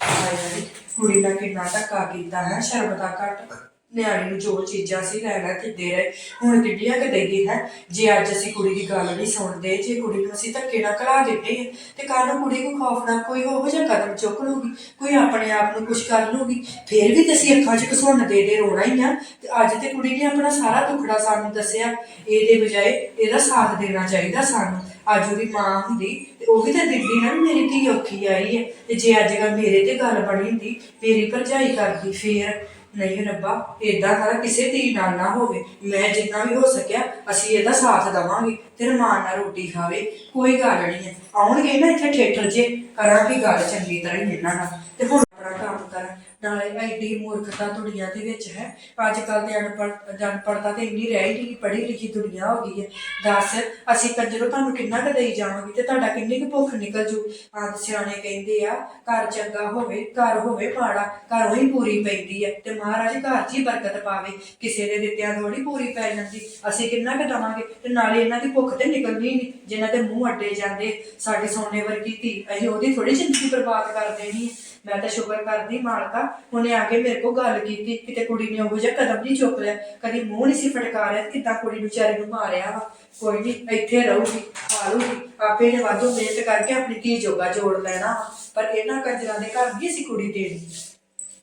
ਹਾਏ ਹਾਏ, ਕੁੜੀ ਦਾ ਕਿੰਨਾ ਧੱਕਾ ਕੀਤਾ ਹੈ ਸ਼ਰਮਤਾ ਘੱਟ। ਨਿਆਣੇ ਨੂੰ ਜੋ ਚੀਜ਼ਾਂ ਸੀ ਲੈ ਲੈ ਰਹੇ ਹੁਣ ਕਿੱਡੀਆਂ ਕਿ ਦੇਗੀ ਹੈ, ਜੇ ਅੱਜ ਅਸੀਂ ਕੁੜੀ ਦੀ ਗੱਲ ਨਹੀਂ ਸੁਣਦੇ, ਜੇ ਕੁੜੀ ਨੂੰ ਅਸੀਂ ਧੱਕੇ ਨਾਲ ਕਰਾ ਦਿੱਤੇ ਤੇ ਕੱਲ ਨੂੰ ਕੁੜੀ ਨੂੰ ਖੌਫ ਨਾ ਕੋਈ ਹੋ ਜਿਹਾ ਕਦਮ ਚੁੱਕ ਲੂਗੀ ਕੋਈ ਆਪਣੇ ਆਪ ਨੂੰ ਕੁਝ ਕਰ ਲੂਗੀ ਫੇਰ ਵੀ ਤੇ ਅਸੀਂ ਅੱਖਾਂ 'ਚ ਘਸੁੰਨ ਦੇ ਦੇ ਰੋਣਾ ਹੀ ਆ, ਤੇ ਅੱਜ ਤੇ ਕੁੜੀ ਨੇ ਆਪਣਾ ਸਾਰਾ ਦੁੱਖੜਾ ਸਾਨੂੰ ਦੱਸਿਆ, ਇਹਦੇ ਬਜਾਏ ਇਹਦਾ ਸਾਥ ਦੇਣਾ ਚਾਹੀਦਾ ਸਾਨੂੰ, ਅੱਜ ਉਹਦੀ ਮਾਂ ਹੁੰਦੀ, ਤੇ ਉਹ ਵੀ ਤਾਂ ਦਿੰਦੀ ਨਾ ਮੇਰੀ ਧੀ ਔਖੀ ਆਈ ਹੈ, ਤੇ ਜੇ ਅੱਜ ਕੱਲ ਮੇਰੇ ਤੇ ਗੱਲ ਬਣੀ ਹੁੰਦੀ, ਮੇਰੀ ਭਰਜਾਈ ਕਰਦੀ ਫੇਰ। ਨਹੀਂ ਰੱਬਾ, ਏਦਾਂ ਦਾ ਕਿਸੇ ਧੀ ਨਾਲ ਨਾ ਹੋਵੇ। ਮੈਂ ਜਿੰਨਾ ਵੀ ਹੋ ਸਕਿਆ, ਅਸੀਂ ਇਹਦਾ ਸਾਥ ਦੇਵਾਂਗੇ। ਤੇ ਰਮਾਨ ਨਾਲ ਰੋਟੀ ਖਾਵੇ, ਕੋਈ ਗੱਲ ਨਹੀਂ ਹੈ। ਆਉਣਗੇ ਨਾ ਇੱਥੇ ਥੀਏਟਰ ਜੇ, ਕਰਾਂਗੇ ਗੱਲ ਚੰਗੀ ਤਰ੍ਹਾਂ ਹੀ ਇਹਨਾਂ ਨਾਲ। ਤੇ ਹੁਣ ਆਪਣਾ ਕੰਮ ਕਰਾਂ। ਨਾਲੇ ਐਡੀ ਮੂਰਖਤਾ ਦੁਨੀਆ ਦੇ ਵਿੱਚ ਹੈ। ਅੱਜ ਕੱਲ ਦੇ ਅਨਪੜ੍ਹ, ਅਨਪੜ੍ਹਤਾ ਤੇ ਇੰਨੀ ਰਹਿ ਹੀ ਨਹੀਂ, ਪੜ੍ਹੀ ਲਿਖੀ ਦੁਨੀਆ ਹੋ ਗਈ ਹੈ। ਦੱਸ, ਅਸੀਂ ਕੰਜਰੋਂ ਤੁਹਾਨੂੰ ਕਿੰਨਾ ਕੁ ਦੇਈ ਜਾਵਾਂਗੇ ਤੇ ਤੁਹਾਡਾ ਕਿੰਨੀ ਕੁ ਭੁੱਖ ਨਿਕਲ ਜੂ? ਆਦ ਸਿਆਣੇ ਕਹਿੰਦੇ ਆ, ਘਰ ਚੰਗਾ ਹੋਵੇ, ਘਰ ਹੋਵੇ ਮਾੜਾ, ਘਰੋਂ ਹੀ ਪੂਰੀ ਪੈਂਦੀ ਹੈ ਤੇ ਮਹਾਰਾਜ ਘਰ 'ਚ ਹੀ ਬਰਕਤ ਪਾਵੇ। ਕਿਸੇ ਦੇ ਦਿੱਤਿਆਂ ਥੋੜੀ ਪੂਰੀ ਪੈ ਜਾਂਦੀ। ਅਸੀਂ ਕਿੰਨਾ ਕੁ ਦਵਾਂਗੇ ਤੇ ਨਾਲੇ ਇਹਨਾਂ ਦੀ ਭੁੱਖ ਤੇ ਨਿਕਲਣੀ ਨਹੀਂ, ਜਿਨ੍ਹਾਂ ਦੇ ਮੂੰਹ ਅੱਡੇ ਜਾਂਦੇ ਸਾਡੇ ਸੋਨੇ ਵਰਗੀ ਧੀ। ਅਸੀਂ ਉਹਦੀ ਥੋੜੀ ਜ਼ਿੰਦਗੀ ਬਰਬਾਦ ਕਰ ਦੇਣੀ ਹੈ। ਮੈਂ ਤਾਂ ਸ਼ੁਕਰ ਕਰਦੀ ਮਾਲਕਾ ਉਹਨੇ ਆ ਕੇ ਮੇਰੇ ਕੋਲ ਗੱਲ ਕੀਤੀ, ਕਿਤੇ ਕੁੜੀ ਨੇ ਉਹੋ ਜਿਹਾ ਕਦਮ ਨਹੀਂ ਚੁੱਕ ਲਿਆ। ਕਦੀ ਮੂੰਹ ਨਹੀਂ ਸੀ ਫਟਕਾਰਿਆ ਤੇ ਕਿੱਦਾਂ ਕੁੜੀ ਨੂੰ ਵਿਚਾਰੀ ਨੂੰ ਮਾਰਿਆ ਵਾ। ਕੋਈ ਨਹੀਂ ਇੱਥੇ ਰਹੂਗੀ ਪਾਲੂਗੀ ਆਪੇ ਨੇ ਵਾਧੂ ਮਿਹਨਤ ਕਰਕੇ ਆਪਣੀ ਧੀ ਜੋਗਾ ਜੋੜ ਲੈਣਾ ਵਾ। ਪਰ ਇਹਨਾਂ ਕੰਜਰਾਂ ਦੇ ਘਰ ਨਹੀਂ ਸੀ ਕੁੜੀ ਦੇਣੀ।